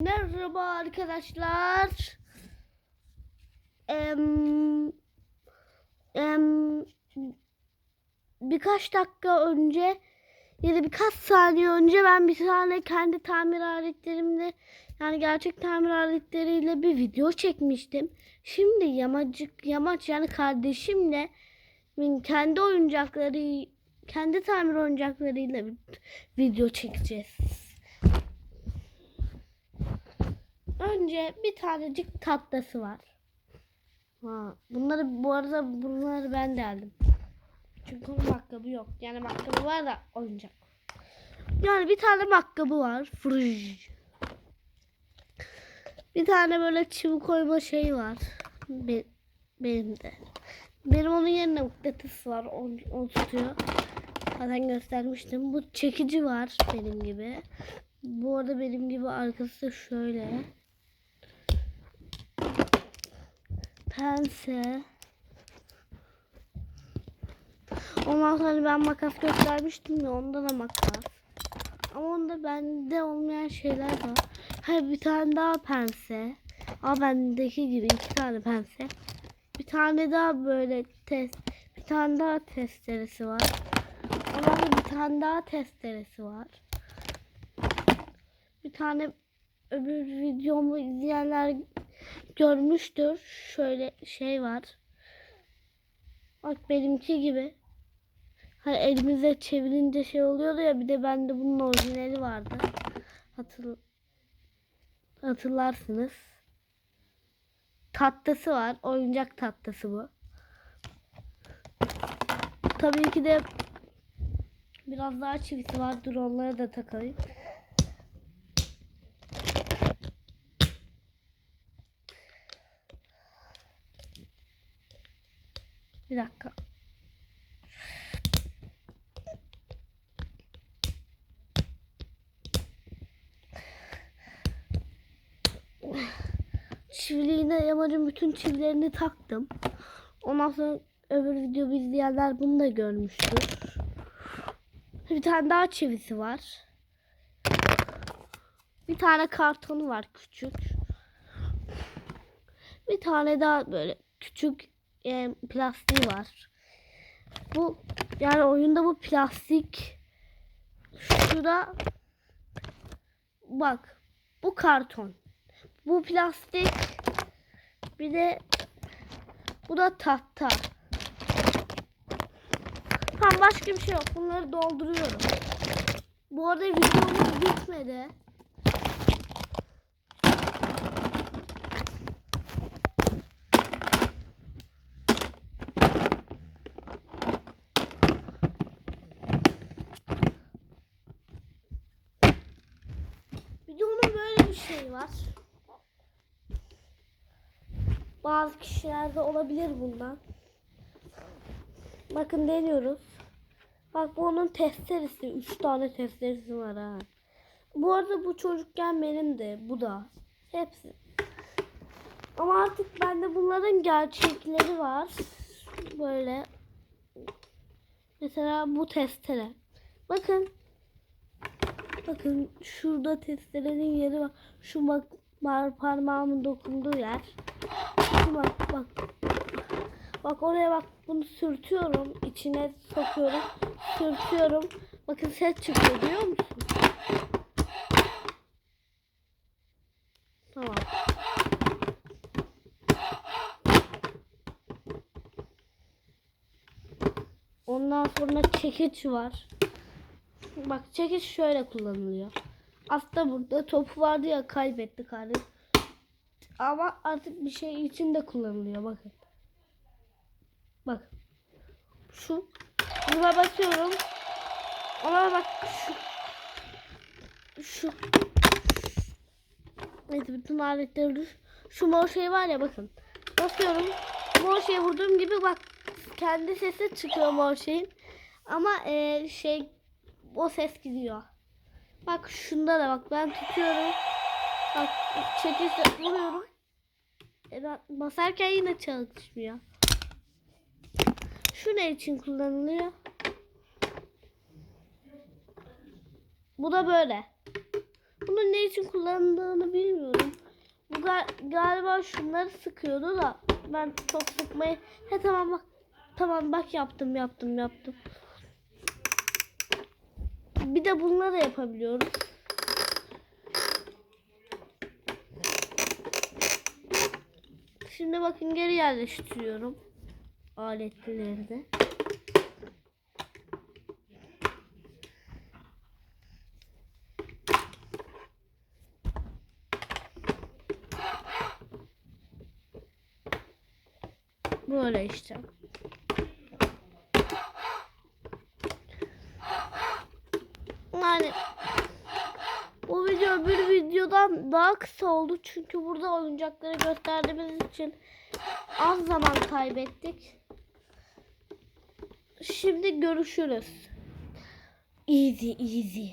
Merhaba arkadaşlar. Em, em, birkaç dakika önce ya da birkaç saniye önce ben bir tane kendi tamir aletlerimle yani gerçek tamir aletleriyle bir video çekmiştim. Şimdi yamacık yamaç yani kardeşimle kendi oyuncakları kendi tamir oyuncaklarıyla bir video çekeceğiz. Önce bir tanecik tatlısı var. Ha, bunları bu arada bunları ben de aldım. Çünkü onun makkabı yok. Yani makkabı var da oyuncak. Yani bir tane makkabı var. Fırış. Bir tane böyle çivi koyma şeyi var. Be- benim de. Benim onun yerine mıknatıs var. O, o tutuyor. Zaten göstermiştim. Bu çekici var benim gibi. Bu arada benim gibi arkası da şöyle. Pense. Ondan sonra ben makas göstermiştim ya onda da makas. Ama onda bende olmayan şeyler var. Hayır bir tane daha pense. Aa bendeki gibi iki tane pense. Bir tane daha böyle test. Bir tane daha testeresi var. Ama bir tane daha testeresi var. Bir tane öbür videomu izleyenler görmüştür. Şöyle şey var. Bak benimki gibi. Hani elimize çevirince şey oluyordu ya bir de bende bunun orijinali vardı. Hatır, hatırlarsınız. Tatlısı var. Oyuncak tatlısı bu. Tabii ki de biraz daha çivisi var. Dur onları da takalım. Bir dakika. Çiviliğine yamacın bütün çivilerini taktım. Ondan sonra öbür videoyu izleyenler bunu da görmüştür. Bir tane daha çivisi var. Bir tane kartonu var küçük. Bir tane daha böyle küçük e, plastiği var. Bu yani oyunda bu plastik şurada bak bu karton. Bu plastik bir de bu da tahta. Tamam başka bir şey yok. Bunları dolduruyorum. Bu arada videomuz bitmedi. Videonun böyle bir şey var. Bazı kişilerde olabilir bundan. Bakın deniyoruz. Bak bu onun testeresi. Üç tane testeresi var ha. Bu arada bu çocukken benim de. Bu da. Hepsi. Ama artık bende bunların gerçekleri var. Böyle. Mesela bu testere. Bakın. Bakın şurada testerenin yeri var. Şu bak par parmağımın dokunduğu yer. Şu bak bak. Bak oraya bak bunu sürtüyorum. içine sokuyorum. Sürtüyorum. Bakın ses çıkıyor biliyor musun? Tamam. Ondan sonra çekiç var. Bak çekiç şöyle kullanılıyor. Aslında burada topu vardı ya kaybetti kardeş. Ama artık bir şey için de kullanılıyor bakın. Bak. Şu. Buna basıyorum. Ona bak şu. Şu. Neyse bütün aletleri. Şu mor şey var ya bakın. Basıyorum. Mor şeye vurduğum gibi bak kendi sesi çıkıyor mor şeyin. Ama eee, şey o ses gidiyor. Bak şunda da bak ben tutuyorum. Bak çekirse vuruyorum. E, ben basarken yine çalışmıyor. Şu ne için kullanılıyor? Bu da böyle. Bunu bunun ne için kullanıldığını bilmiyorum. Bu ga- galiba şunları sıkıyordu da ben çok sıkmayı... He tamam bak. Tamam bak yaptım yaptım yaptım. Bir de bunları da yapabiliyorum. Şimdi bakın geri yerleştiriyorum. Aletleri de. Böyle işte. Yani bu video bir videodan daha kısa oldu çünkü burada oyuncakları gösterdiğimiz için az zaman kaybettik. Şimdi görüşürüz. Easy easy.